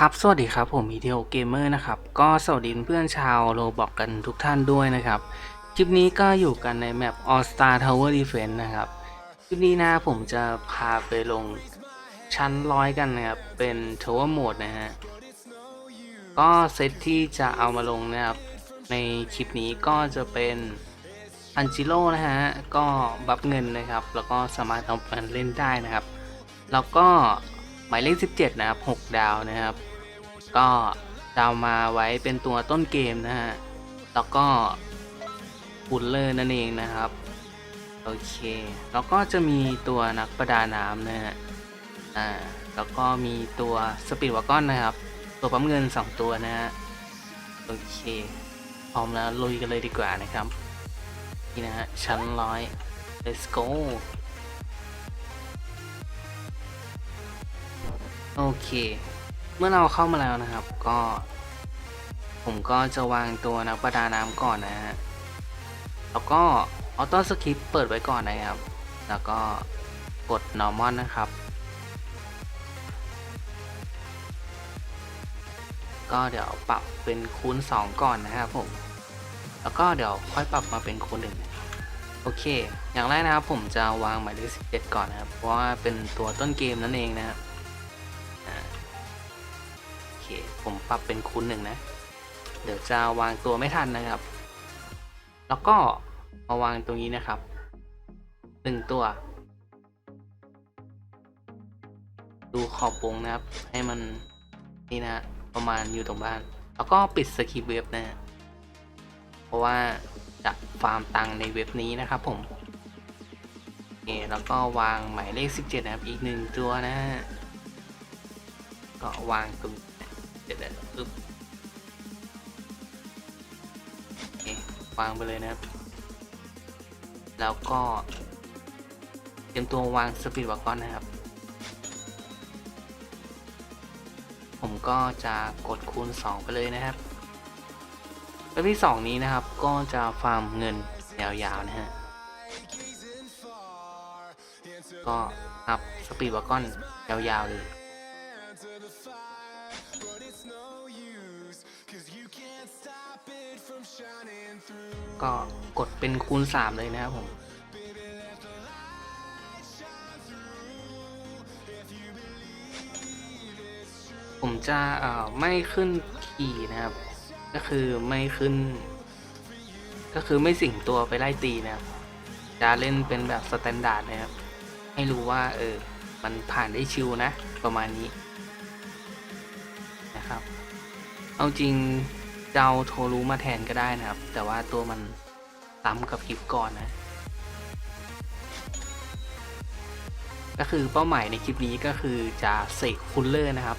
ครับ สวัสดีครับ ผมอีเทโอเกมเมอร์นะครับ ก็สวัสดีเพื่อนชาวโรบอกกันทุกท่านด้วยนะครับ คลิปนี้ก็อยู่กันในแมป All Star Tower Defense นะครับ คลิปนี้นะผมจะพาไปลงชั้นร้อยกันนะครับ เป็น Tower Mode นะฮะ ก็เซตที่จะเอามาลงนะครับ ในคลิปนี้ก็จะเป็นอันจิโร่นะฮะ ก็บัฟเงินนะครับ แล้วก็สามารถเอาไปเล่นได้นะครับ แล้วก็หมายเลข 17 นะครับ 6 ดาวนะครับ ก็ดาวมาไว้เป็นตัวต้นเกมนะฮะ แล้วก็บุลเลอร์นั่นเองนะครับ โอเค แล้วก็จะมีตัวนักประดาน้ำนะฮะ อ่า แล้วก็มีตัวสปีดวากอนนะครับ ตัวปั๊มเงิน 2 ตัวนะฮะ โอเค พร้อมแล้วลุยกันเลยดีกว่านะครับ นี่นะฮะ ชั้นร้อย let's go โอเค เมื่อเราเข้ามาแล้วนะครับ ก็ ผมก็จะวางตัวนักประดาน้ำก่อนนะฮะ แล้วก็ออโต้สคริปเปิดไว้ก่อนนะครับ แล้วก็กด normal นะครับ ก็เดี๋ยวปรับเป็นคูณ 2 ก่อนนะครับผม แล้วก็เดี๋ยวค่อยปรับมาเป็นคูณหนึ่งโอเค อย่างแรกนะครับผมจะวางหมายเลข17 ก่อนนะครับ เพราะว่าเป็นตัวต้นเกมนั่นเองนะครับ เค ผมปรับเป็นคูณหนึ่งนะ เดี๋ยวจะวางตัวไม่ทันนะครับ แล้วก็มาวางตรงนี้นะครับหนึ่งตัว ดูขอบวงนะครับ ให้มันนี่นะประมาณอยู่ตรงบ้าน แล้วก็ปิดสคริปเว็บนะ เพราะว่าจะฟาร์มตังค์ในเว็บนี้นะครับผมโอแล้วก็วางหมายเลข 17 นะครับ อีกหนึ่งตัวนะ ก็วางตรง เดี๋ยวๆปึ๊บโอเควางไปเลยนะครับ แล้วก็เตรียมตัววางสปีดวากอนนะครับ ผมก็จะกดคูณ 2 ไปเลยนะครับแล้วที่ 2 นี้นะครับก็จะฟาร์มเงินยาวๆนะฮะก็อัพสปีดวากอนยาวๆเลย ก็กดเป็นคูณ 3 เลยนะครับผม ผมจะเอ่อไม่ขึ้นขี่นะครับ ก็คือไม่ขึ้น ก็คือไม่สิงตัวไปไล่ตีนะครับ จะเล่นเป็นแบบสแตนดาร์ดนะครับ ให้รู้ว่าเออ มันผ่านได้ชิวนะ ประมาณนี้ เอาจริงจะเอาโทรู้มาแทนก็ได้นะครับ แต่ว่าตัวมันซ้ำกับกิฟก่อนนะ ก็คือเป้าหมายในคลิปนี้ก็คือจะเสกคูลเลอร์นะครับ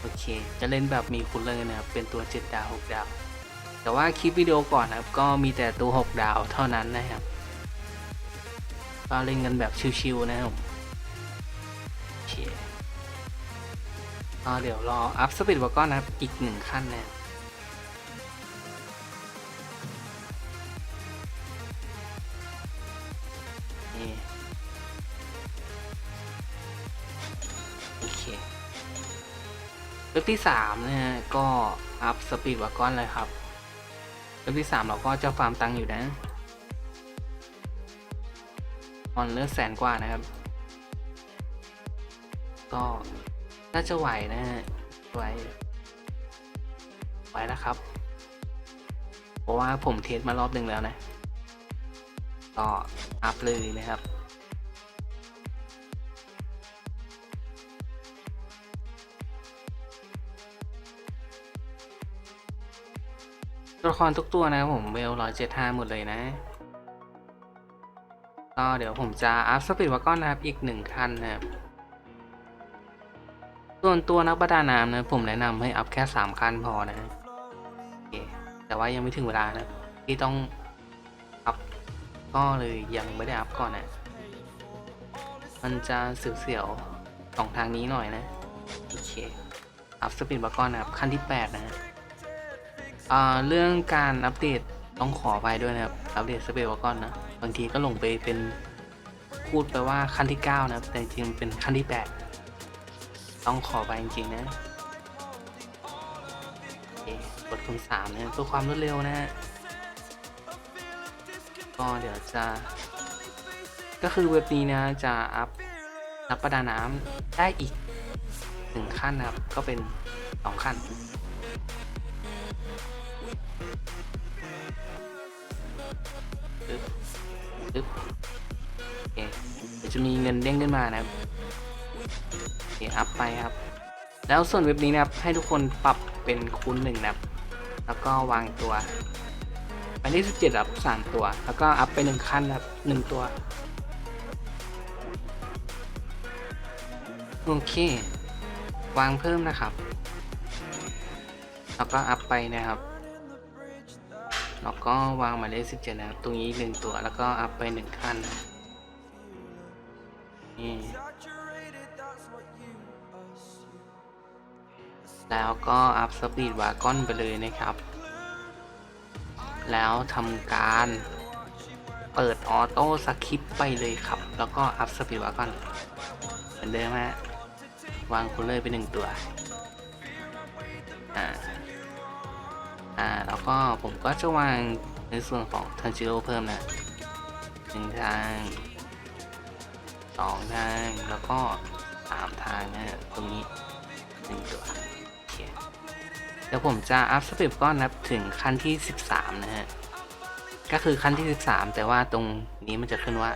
โอเค จะเล่นแบบมีคูลเลอร์นะครับ เป็นตัว 7 ดาว 6 ดาว แต่ว่าคลิปวิดีโอก่อนนะครับ ก็มีแต่ตัว 6 ดาวเท่านั้นนะครับก็เล่นกันแบบชิวๆนะครับ เดี๋ยวรออัพสปีดวากอนนะครับ อีกหนึ่งขั้นนะนี่โอเคเว็บที่สามนะฮะก็อัพสปีดวากอนเลยครับเว็บที่สามเราก็จะฟาร์มตังค์อยู่นะออนเลือดแสนกว่านะครับ ก็ น่าจะไหวนะฮะไหวไหวแล้วครับ เพราะว่าผมเทสมารอบหนึ่งแล้วนะก็อัพเลยนะครับตัวละครทุกตัวนะผมเวลร้อยเจ็ดห้าหมดเลยนะ ก็เดี๋ยวผมจะอัพสปีดวากอนนะครับ อีกหนึ่งขั้นนะครับ ส่วนตัวนักประดาน้ำนะผมแนะนำให้อัพแค่สามขั้นพอนะโอเคแต่ว่ายังไม่ถึงเวลานะที่ต้องอัพก็เลยยังไม่ได้อัพก่อนนะมันจะเสียวๆสองทางนี้หน่อยนะโอเคอัพสปีดบากก้อนนะครับขั้นที่ 8 นะฮะอ่าเรื่องการอัปเดตต้องขอไปด้วยนะครับ อัปเดตสปีดบากอนนะ บางทีก็ลงไปเป็นพูดไปว่าขั้นที่ 9 นะครับ แต่จริงเป็นขั้นที่ 8 ต้องขอไปจริงๆนะเคกดคูณสามเนี่ยเพื่อความรวดเร็วนะฮะก็เดี๋ยวจะ ก็คือเว็บนี้นะจะอัพนักประดาน้ำได้อีกหนึ่งขั้นนะครับ ก็เป็นสองขั้นปึ๊บปึ๊บโอเคเดี๋ยวจะมีเงินเด้งขึ้นมานะครับ เคอัพไปครับ แล้วส่วนเว็บนี้นะครับให้ทุกคนปรับเป็นคูณหนึ่งนะครับ แล้วก็วางตัวไปที่17ครับสามตัว แล้วก็อัพไปหนึ่งขั้นนะครับหนึ่งตัว โอเค วางเพิ่มนะครับ แล้วก็อัพไปนะครับแล้วก็วางหมายเลขสิบเจ็ดนะครับ ตรงนี้หนึ่งตัว แล้วก็อัพไปหนึ่งขั้น นี่ แล้วก็อัพสปีดวากอนไปเลยนะครับ แล้วทำการเปิดออโต้สคริปไปเลยครับ แล้วก็อัพสปีดวากอนเหมือนเดิมฮะวางคูลเลอร์ไปหนึ่งตัวอ่าอ่าแล้วก็ผมก็จะวางในส่วนของทันจิโร่เพิ่มนะหนึ่งทางสองทางแล้วก็สามทางนะตรงนี้หนึ่งตัว ดี๋ยวผมจะอัพสเต็ปก้อนนับถึงขั้นที่ 13 นะฮะ ก็คือขั้นที่ 13 แต่ว่าตรงนี้มันจะขึ้นว่า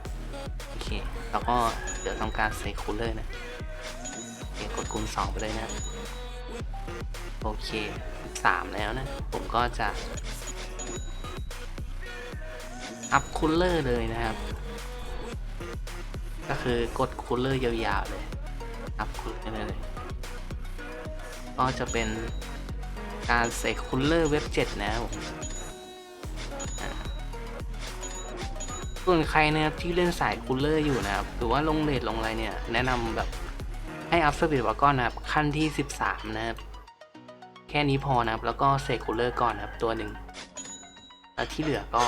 14 โอเค แล้วก็เดี๋ยวทำการใส่คูลเลอร์นะโอเกดคูณ2ไปเลยนะ โอเค 3 แล้วนะ ผมก็จะอัพคูลเลอร์เลยนะครับ ก็คือกดคูลเลอร์ยาวๆเลย อัพคูลเลอร์เลย ก็จะเป็นการใส่คูลเลอร์เว็บ 7 นะครับผมอ่าส่วนใครนะครับที่เล่นสายคูลเลอร์อยู่นะครับ หรือว่าลงเลทลงอะไรเนี่ย แนะนำแบบให้อัพสปีดวาก้อนนะครับ ขั้นที่ 13 นะครับ แค่นี้พอนะครับ แล้วก็เสกคูลเลอร์ก่อนนะครับ ตัวหนึ่ง แล้วที่เหลือก็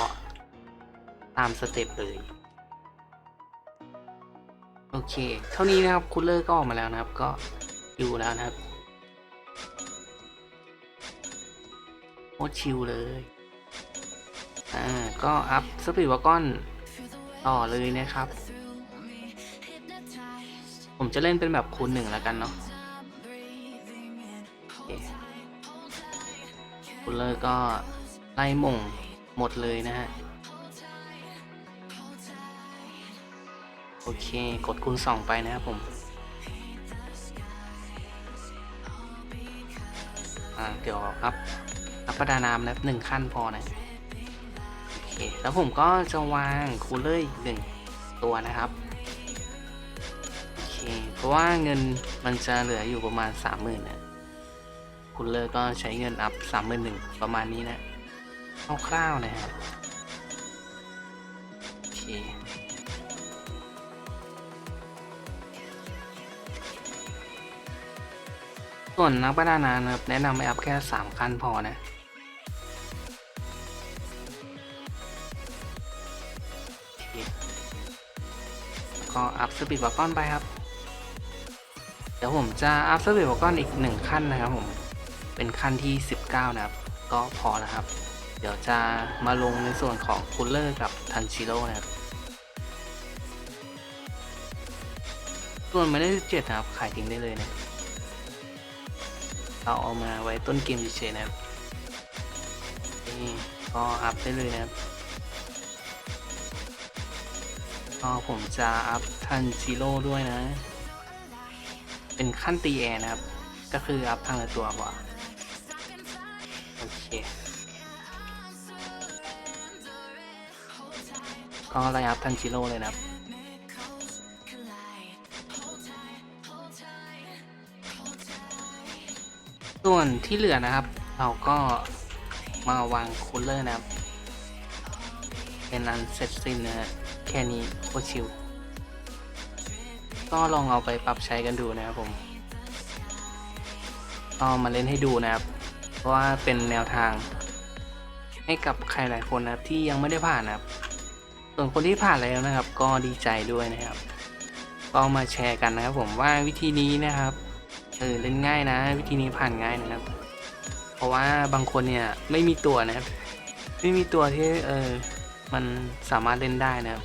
ตามสเต็ปเลยโอเค เท่านี้นะครับคูลเลอร์ก็ออกมาแล้วนะครับ ก็อยู่แล้วนะครับ โคตรชิลเลย อ่า ก็อัพสปีดวากอนต่อเลยนะครับ ผมจะเล่นเป็นแบบคูณหนึ่งแล้วกันเนาะโอเคคูลเลอร์ก็ไล่มงหมดเลยนะฮะ โอเค กดคูณสองไปนะครับผมอ่าเดี๋ยวอัพ อัพประดาน้ำนะครับหนึ่งขั้นพอนะโอเคแล้วผมก็จะวางคูลเลอร์อีกหนึ่งตัวนะครับโอเคเพราะว่าเงินมันจะเหลืออยู่ประมาณสามหมื่นนะคูลเลอร์ก็ใช้เงินอัพสามหมื่นหนึ่งประมาณนี้นะคร่าวๆนะครับโอเคส่วนนักประดาน้ำนะครับแนะนำให้อัพแค่ 3 ขั้นพอนะ ก็อัพสปีดวากอนไปครับ เดี๋ยวผมจะอัพสปีดวากอนอีก 1 ขั้นนะครับผม เป็นขั้นที่ 19 นะครับ ก็พอแล้วครับ เดี๋ยวจะมาลงในส่วนของคูลเลอร์กับทันชิโร่นะครับส่วนหมายเลข17นะครับ ขายทิ้งได้เลยนะเราเอามาไว้ต้นเกมเฉยๆนะครับนี่ก็อัพได้เลยนะครับ ก็ผมจะอัพทันจิโร่ด้วยนะ เป็นขั้นตีแอร์นะครับ ก็คืออัพทางละตัวกว่า โอเค ก็ไล่อัพทันจิโร่เลยนะครับส่วนที่เหลือนะครับ เราก็มาวางคูลเลอร์นะครับ เป็นอันเสร็จสิ้นนะฮะ แค่นี้โคตรชิลก็ลองเอาไปปรับใช้กันดูนะครับผมก็มาเล่นให้ดูนะครับ เพราะว่าเป็นแนวทาง ให้กับใครหลายคนนะครับที่ยังไม่ได้ผ่านนะครับ ส่วนคนที่ผ่านแล้วนะครับ ก็ดีใจด้วยนะครับ ก็มาแชร์กันนะครับ ผมว่าวิธีนี้นะครับเออเล่นง่ายนะ วิธีนี้ผ่านง่ายนะครับ เพราะว่าบางคนเนี่ยไม่มีตัวนะครับ ไม่มีตัวที่เออมันสามารถเล่นได้นะครับ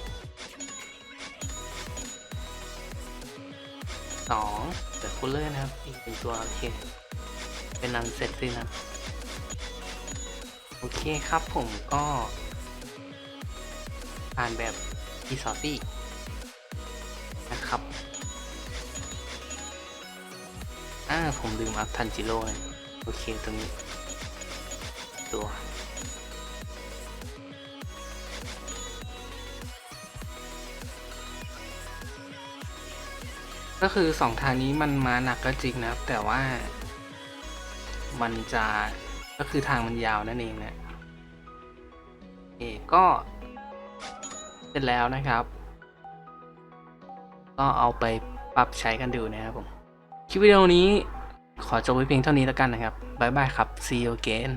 สองเดอะคูลเลอร์นะครับอีกหนึ่งตัวโอเค เป็นนันเสร็จสิ้นนะโอเคครับผมก็อ่านแบบอีซอซี่นะครับ อ่า ผมลืมอัพทันจิโร่เลยโอเคตรงนี้ ตัว ก็คือสองทางนี้มันมาหนักก็จริงนะครับ แต่ว่ามันจะก็คือทางมันยาวนั่นเองนะโอเคก็เสร็จแล้วนะครับ ก็เอาไปปรับใช้กันดูนะครับผมคลิปวิดีโอนี้ขอจบไว้เพียงเท่านี้แล้วกันนะครับ บ๊ายบายครับ see you again